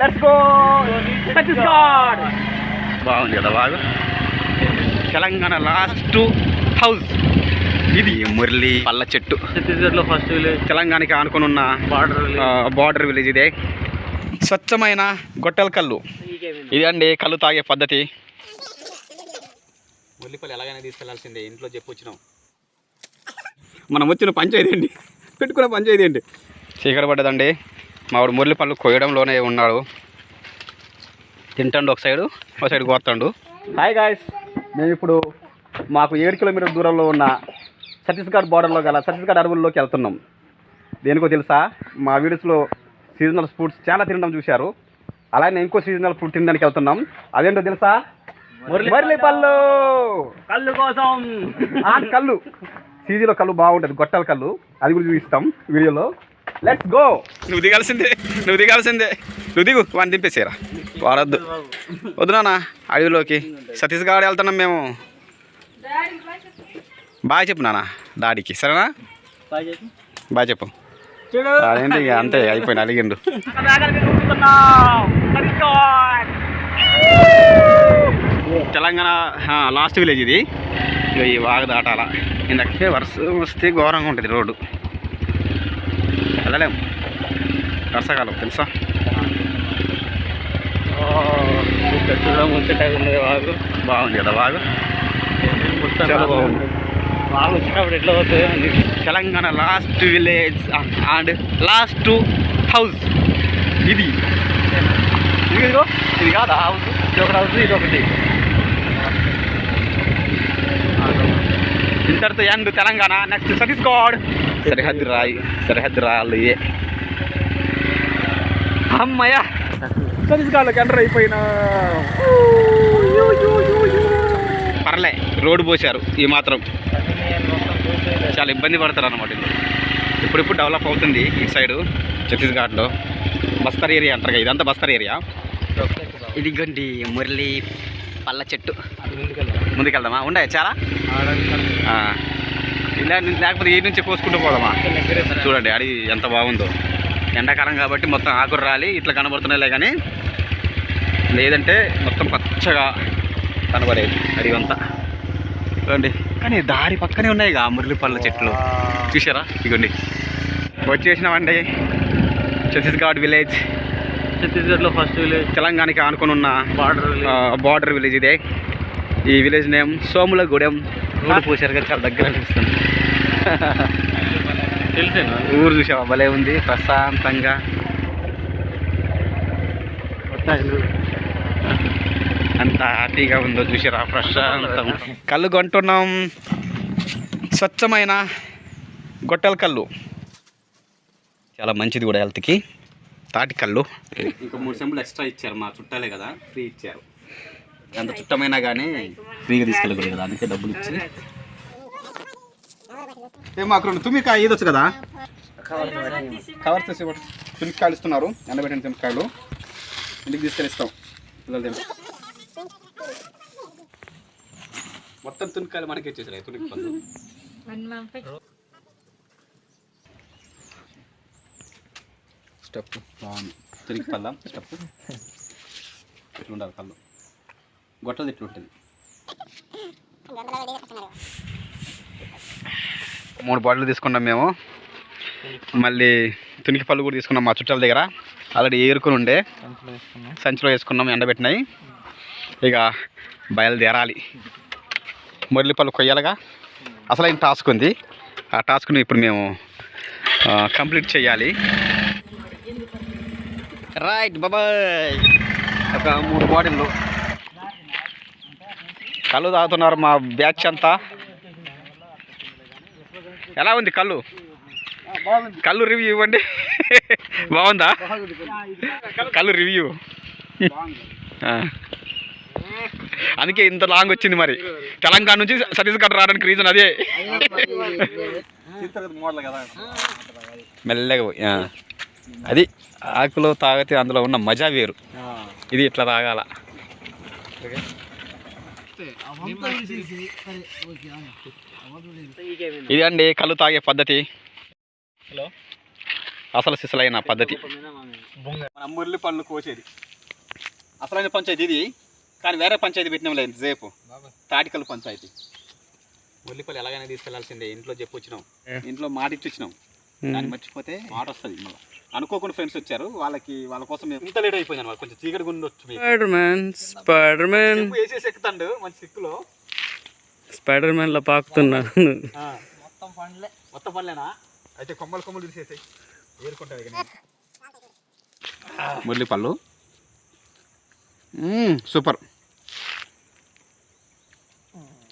Let's go Chhattisgarh బాగుంది కదా బాగా? తెలంగాణ లాస్ట్ హౌస్ ఇది మురళి పల్ల చెట్టు. ఛత్తీస్గఢ్లో ఫస్ట్ విలేజ్ తెలంగాణకి ఆనుకొని ఉన్న బార్డర్ బార్డర్ విలేజ్ ఇదే. స్వచ్ఛమైన గొట్టెల కళ్ళు ఇది అండి కళ్ళు తాగే పద్ధతి. మురళిపల్లి ఎలాగైనా తీసుకెళ్ళాల్సిందే ఇంట్లో చెప్పు వచ్చినాం. మనం వచ్చిన పంచాయతీ అండి పెట్టుకున్న పంచాయతీ అండి చీకటి పడ్డదండి. మావాడు మురళిపళ్ళు కొయ్యడంలోనే ఉన్నాడు. తింటాడు ఒక సైడు ఒక సైడ్ కోస్తాడు హాయ్ గాయస్ మేము ఇప్పుడు మాకు ఏడు కిలోమీటర్ దూరంలో ఉన్న ఛత్తీస్గఢ్ బార్డర్లో గల ఛత్తీస్గఢ్ అడవుల్లోకి వెళ్తున్నాం. దేనికో తెలుసా? మా వీడియోస్లో సీజనల్ ఫుడ్స్ చాలా తినడం చూశారు. అలానే ఇంకో సీజనల్ ఫుడ్ తినడానికి వెళ్తున్నాం. అదేంటో తెలుసా? మురళి పళ్ళు కళ్ళు కోసం. ఆ కళ్ళు. సీజీలో కళ్ళు బాగుంటుంది గొట్టాల కళ్ళు. అది కూడా చూపిస్తాం వీడియోలో. లెట్స్ గో నువ్వు దిగాల్సిందే నువ్వు దిగాల్సిందే. నువ్వు దిగు వాడిని దింపేసేరా వాడద్దు. వద్దు నాన్న అడవిలోకి. సతీష్గఢ్ వెళ్తున్నాం మేము. బాగా చెప్పు నాన్న డాడీకి సరేనా? బాగా చెప్పు. చూడు. అదేంటి ఇక అంతే అయిపోయింది అలిగిండు. తెలంగాణ లాస్ట్ విలేజ్ ఇది. ఇక ఈ వాగు దాటాల. ఇందకే వర్షం వస్తే ఘోరంగా ఉంటుంది రోడ్డు. వెళ్ళలేం వర్షాకాలం తెలుసా? బాగుంది కదా బాగు. బాగా వచ్చినప్పుడు ఎట్లా పోతుంది Telangana last village and last house. ఇది. ఇది ఇదిగో, ఇది కాదా హౌస్? ఇది ఒకటి హౌస్ ఇది ఒకటి. ఇంతటితో ఎండ్ తెలంగాణ. నెక్స్ట్ ఛత్తీస్గఢ్ సరిహద్దు రాయి సరిహద్దు రాళ్ళు ఇయే అమ్మయ్య ఎంటర్ అయిపోయినా. పర్లే రోడ్డు పోశారు ఈ మాత్రం. చాలా ఇబ్బంది పడతారు అనమాట ఇప్పుడిప్పుడు డెవలప్ అవుతుంది ఈ సైడు ఛత్తీస్గఢ్లో. బస్తర్ ఏరియా అంటారు కదా, ఇదంతా బస్తర్ ఏరియా? ఇదిగోండి మురళి పళ్ళ చెట్టు. ముందుకెళ్దామా? ఉండే చాలా. ఇలా లేకపోతే ఈ నుంచి కోసుకుంటూ పోదామా? చూడండి అడవి ఎంత బాగుందో. ఎండాకాలం కాబట్టి మొత్తం ఆకురు రాలి ఇట్లా కనబడుతున్నాయిలే కానీ లేదంటే మొత్తం పచ్చగా కనబడేది అడవి అంతా. చూడండి కానీ దారి పక్కనే ఉన్నాయి కా మురళిపళ్ళ చెట్లు. చూసారా ఇగోండి వచ్చేసినామండి ఛత్తీస్గఢ్ విలేజ్. ఛత్తీస్గఢ్లో ఫస్ట్ విలేజ్. తెలంగాణకి ఆనుకొని ఉన్న బార్డర్ బార్డర్ విలేజ్ ఇదే. ఈ విలేజ్ నేమ్ సోములగూడెం. రోడ్డు పోసారు కదా చాలా దగ్గర అనిపిస్తుంది. తెలిసేనా? ఊరు చూసావా? భలే ఉంది ప్రశాంతంగా. అంత హ్యాపీగా ఉందో చూసారా? ప్రశాంతం. కళ్ళు కొంటున్నాం. స్వచ్ఛమైన గొట్టెల కళ్ళు. చాలా మంచిది కూడా హెల్త్కి తాటి కళ్ళు. ఇంకా మూడు సెంబులు ఎక్స్ట్రా ఇచ్చారు మా చుట్టాలే కదా ఫ్రీ ఇచ్చారు. ఎంత చుట్టమైనా కానీ ఫ్రీగా తీసుకెళ్ళకూడదు కదా అందుకే డబ్బులు ఇచ్చి. ఏ అక్కడ రెండు తుమ్మికాయ ఈదొచ్చు కదా? కవర్ చేసి తుమ్మికాయలు ఇస్తున్నారు ఎండబెట్టిన తుమ్మికాయలు. ఇంటికి తీసుకెళ్ళిస్తాం పిల్లలు మొత్తం తునికాయలు మనకి ఇచ్చేసారు తునికి పళ్ళు స్టెప్ బాగుంది. తునికి పళ్ళ స్టెప్. ఎట్లుండాలి ఉండాలి గొట్టలు ఇట్లా ఉంటుంది మూడు బాటిల్ తీసుకున్నాం మేము. మళ్ళీ తునికి పళ్ళు కూడా తీసుకున్నాం మా చుట్టాల దగ్గర. ఆల్రెడీ ఏరుకుని ఉండే. సంచిలో వేసుకున్నాం. ఎండబెట్టినాయి. ఇక బయలుదేరాలి. మురళిపల్లి కొయ్యాలగా. అసలైన టాస్క్ ఉంది? ఆ టాస్క్ని ఇప్పుడు మేము కంప్లీట్ చేయాలి. రైట్ బాబాయ్ ఒక మూడు బాటిల్లు కళ్ళు తాగుతున్నారు మా బ్యాచ్ అంతా. ఎలా ఉంది కళ్ళు? కళ్ళు రివ్యూ ఇవ్వండి. బాగుందా? కళ్ళు రివ్యూ. అందుకే ఇంత లాంగ్ వచ్చింది మరి. తెలంగాణ నుంచి ఛత్తీస్గఢ్ రావడానికి రీజన్ అదే. మెల్లగా. అది ఆకులో తాగితే అందులో ఉన్న మజా వేరు. ఇది ఇట్లా తాగాల. ఇది అండి కళ్ళు తాగే పద్ధతి. హలో? అసలు సిసలైన పద్ధతి. మన మురళి పళ్ళు కోసేది. అసలైన పంచాయతీ ఇది కానీ వేరే పంచాయతీ పెట్టినాం లేదు రేపు. తాటికల్ పంచాయతీ. మురళిపల్లి ఎలాగైనా తీసుకెళ్ళాల్సిందే ఇంట్లో చెప్పు వచ్చినాం ఇంట్లో మాట ఇచ్చి వచ్చినాం దాన్ని మర్చిపోతే మాట వస్తుంది మళ్ళీ అనుకోకుండా ఫ్రెండ్స్ వచ్చారు వాళ్ళకి వాళ్ళ కోసం ఇంత లేట్ అయిపోయింది అనమాట కొంచెం చీకటి గుండి వచ్చు మీకు. స్పైడర్ మ్యాన్ స్పైడర్ మ్యాన్ వేసేసి ఎక్కుతాండు? మంచి సిక్కులో. స్పైడర్ మ్యాన్లో పాకుతున్నాను మొత్తం పండ్లే మొత్తం పండ్లేనా అయితే కొమ్మలు కొమ్మలు తీసేసాయి. ఏరుకుంటాయి మురళి పళ్ళు సూపర్.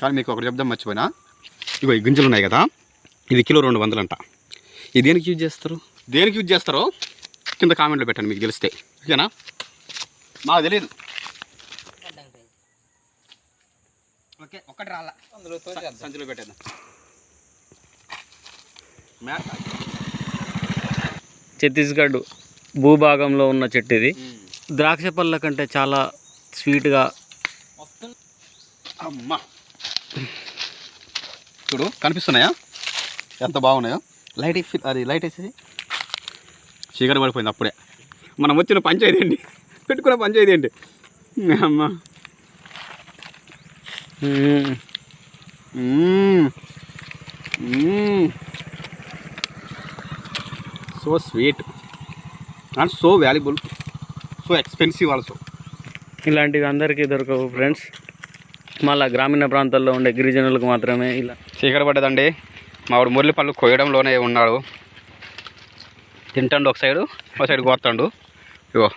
కానీ మీకు ఒకటి చెప్దాం మర్చిపోయినా. ఇగో ఈ గింజలు ఉన్నాయి కదా. ఇది కిలో రెండు వందలు అంట ఇది దేనికి యూజ్ చేస్తారు? దేనికి యూజ్ చేస్తారో కింద కామెంట్లో పెట్టండి మీకు తెలిస్తే. ఓకేనా? మాకు తెలియదు ఓకే ఒకటి రాలా. సంచిలో పెట్టేద్దాం. మ్యాట్ ఛత్తీస్గఢ్ భూభాగంలో ఉన్న చెట్టు ఇది. ద్రాక్ష పళ్ళ కంటే చాలా స్వీట్గా అమ్మా. చూడు కనిపిస్తున్నాయా? ఎంత బాగున్నాయో. లైట్ అది లైట్ వేసేసి చీకటి పడిపోయింది అప్పుడే. మనం వచ్చిన పంచాయతీ అండి పెట్టుకున్న పంచాయతీ అండి అమ్మా. మ్మ్. So sweet and so valuable so expensive also ఇలాంటివి అందరికీ దొరకవు ఫ్రెండ్స్ మళ్ళా గ్రామీణ ప్రాంతాల్లో ఉండే గిరిజనులకు మాత్రమే ఇలా. చీకటి పడ్డదండి. మావాడు మురళి పళ్ళు కొయ్యడంలోనే ఉన్నాడు. తింటాడు ఒక సైడు ఒక సైడు కోస్తాడు. ఇగో.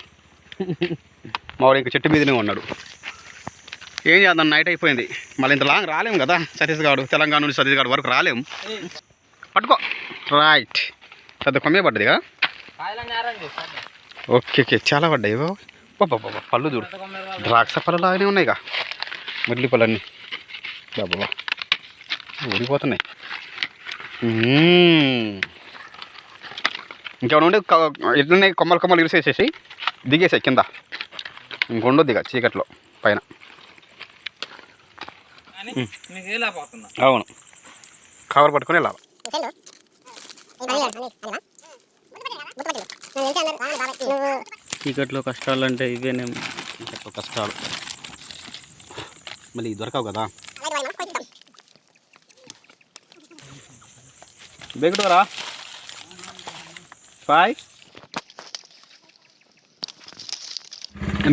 మావాడు ఇంక చెట్టు మీదనే ఉన్నాడు. ఏం చేద్దాం నైట్ అయిపోయింది. మళ్ళీ ఇంత లాంగ్ రాలేము కదా ఛత్తీస్గఢ్ తెలంగాణ నుంచి ఛత్తీస్గఢ్ వరకు రాలేము పట్టుకో. రైట్. పెద్ద కొమ్మే పడ్డది కదా ఓకే ఓకే. చాలా పడ్డాయి. బాబా బాబా పళ్ళు చూడు. ద్రాక్ష పళ్ళు లాగానే ఉన్నాయిగా. ఇక మురళి పళ్ళన్నీ బాబా ఊడిపోతున్నాయి. ఇంకేమైనా ఉండే ఇట్లనే కొమ్మలు కొమ్మలు ఇరిసేసేసి దిగేసాయి కింద. ఇంకొండో దిగ చీకట్లో పైన. అవును. కవర్ పట్టుకొని వెళ్ళాలి చీకట్లో కష్టాలు అంటే ఇవేనేమో చీకట్లో కష్టాలు. మళ్ళీ దొరకవు కదా. బేగుటరా బాయ్.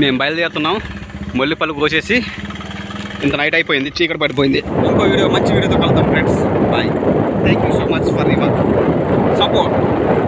మేము బయలుదేరుతున్నాం. మొల్లిపల్లి కోసేసి ఇంత నైట్ అయిపోయింది చీకటి పడిపోయింది. ఇంకో వీడియో మంచి వీడియోతో కలుద్దాం friends. Bye. Thank you so much for river